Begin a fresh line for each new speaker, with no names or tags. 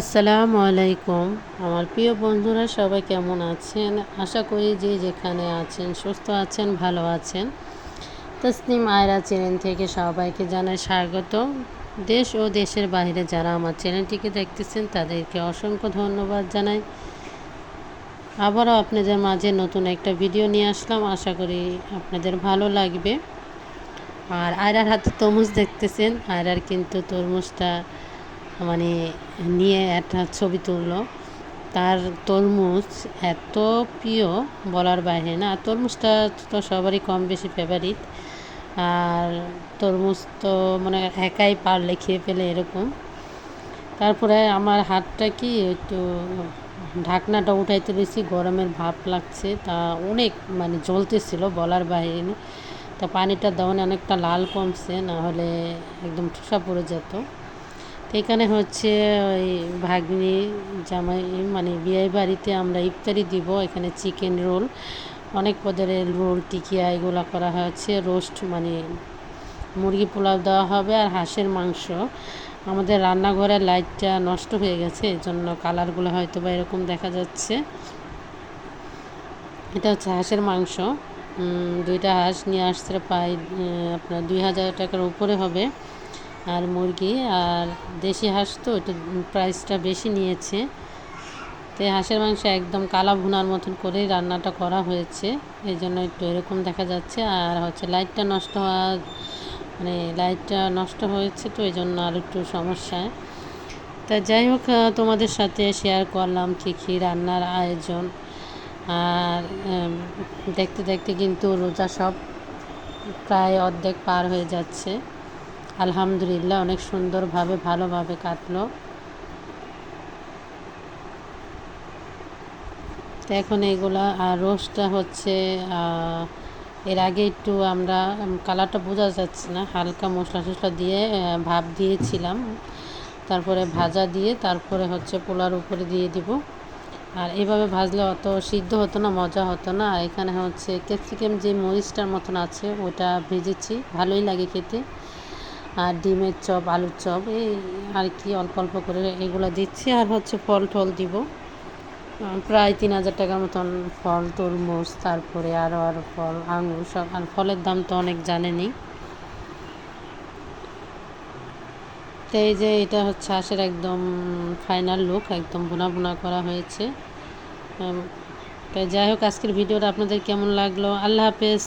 আসসালামু আলাইকুম। আমার প্রিয় বন্ধুরা, সবাই কেমন আছেন? আশা করি যে যেখানে আছেন, সুস্থ আছেন, ভালো আছেন। তসনিম আয়রা চ্যানেল থেকে সবাইকে জানাই স্বাগত দেশ ও দেশের বাইরে যারা আমার চ্যানেলটিকে দেখতেছেন, তাদেরকে অসংখ্য ধন্যবাদ জানাই। আবারও আপনাদের মাঝে নতুন একটা ভিডিও নিয়ে আসলাম। আশা করি আপনাদের ভালো লাগবে। আর আয়রার হাতে তরমুজ দেখতেছেন। আয়রার কিন্তু তরমুজটা মানে নিয়ে একটা ছবি তুললো। তার তরমুজ এত প্রিয় বলার বাইরে না, আর তরমুজটা তো সবারই কম বেশি ফেভারিট আর তরমুজ তো মানে একাই পারলে খেয়ে ফেলে এরকম। তারপরে আমার হাতটা কি একটু ঢাকনাটা উঠাইতে বেশি গরমের ভাব লাগছে, তা অনেক মানে জ্বলতেছিল বলার বাইরে তা পানিটা দেওয়ানে অনেকটা লাল কমছে, না হলে একদম ঠোসা পড়ে যেত। এখানে হচ্ছে ওই ভাগ্নি, জামাই মানে বিয়ে বাড়িতে আমরা ইফতারি দিব। এখানে চিকেন রোল, অনেক পদের রোল, টিকিয়া, এগুলো করা হয়েছে। রোস্ট মানে মুরগি পোলাও দেওয়া হবে আর হাঁসের মাংস। আমাদের রান্নাঘরের লাইটটা নষ্ট হয়ে গেছে এই জন্য কালারগুলো হয়তো বা এরকম দেখা যাচ্ছে। এটা হচ্ছে হাঁসের মাংস। দুইটা হাঁস নিয়ে আসছে প্রায় আপনার দুই হাজার টাকার উপরে হবে। আর মুরগি আর দেশি হাঁস তো একটু প্রাইসটা বেশি নিয়েছে। তো হাঁসের মাংস একদম কালা ভুনার মতন করেই রান্নাটা করা হয়েছে। এই জন্য একটু এরকম দেখা যাচ্ছে। আর হচ্ছে লাইটটা নষ্ট হওয়া মানে লাইটটা নষ্ট হয়েছে তো এই জন্য আর একটু সমস্যায় তা যাই হোক তোমাদের সাথে শেয়ার করলাম কী কী রান্নার আয়োজন। আর দেখতে দেখতে কিন্তু রোজা সব প্রায় অর্ধেক পার হয়ে যাচ্ছে। আলহামদুলিল্লাহ, অনেক সুন্দরভাবে, ভালোভাবে কাটলো। এখন এগুলা আর রোস্টটা হচ্ছে এর আগে একটু আমরা কালারটা বোঝা যাচ্ছে না, হালকা মশলা টশলা দিয়ে ভাপ দিয়েছিলাম। তারপরে ভাজা দিয়ে, তারপরে হচ্ছে পোলার উপরে দিয়ে দিব। আর এভাবে ভাজলে অত সিদ্ধ হতো না, মজা হতো না। এখানে হচ্ছে ক্যাপসিকাম যে মরিচটার মতন আছে, ওটা ভেজেছি, ভালোই লাগে খেতে। আর ডিমের চপ, আলুর চপ, এই আর কি অল্প অল্প করে এগুলো দিচ্ছি। আর হচ্ছে ফল টল দিব। প্রায় তিন হাজার টাকার মতন ফল, তরমুজ, তারপরে আরও আরও ফল, আঙুর সব, আর ফলের দাম তো অনেক জানেনি তো এই যে এটা হচ্ছে হাঁসের একদম ফাইনাল লুক একদম বোনা বোনা করা হয়েছে। যাই হোক, আজকের ভিডিওটা আপনাদের কেমন লাগল? আল্লাহ হাফেজ।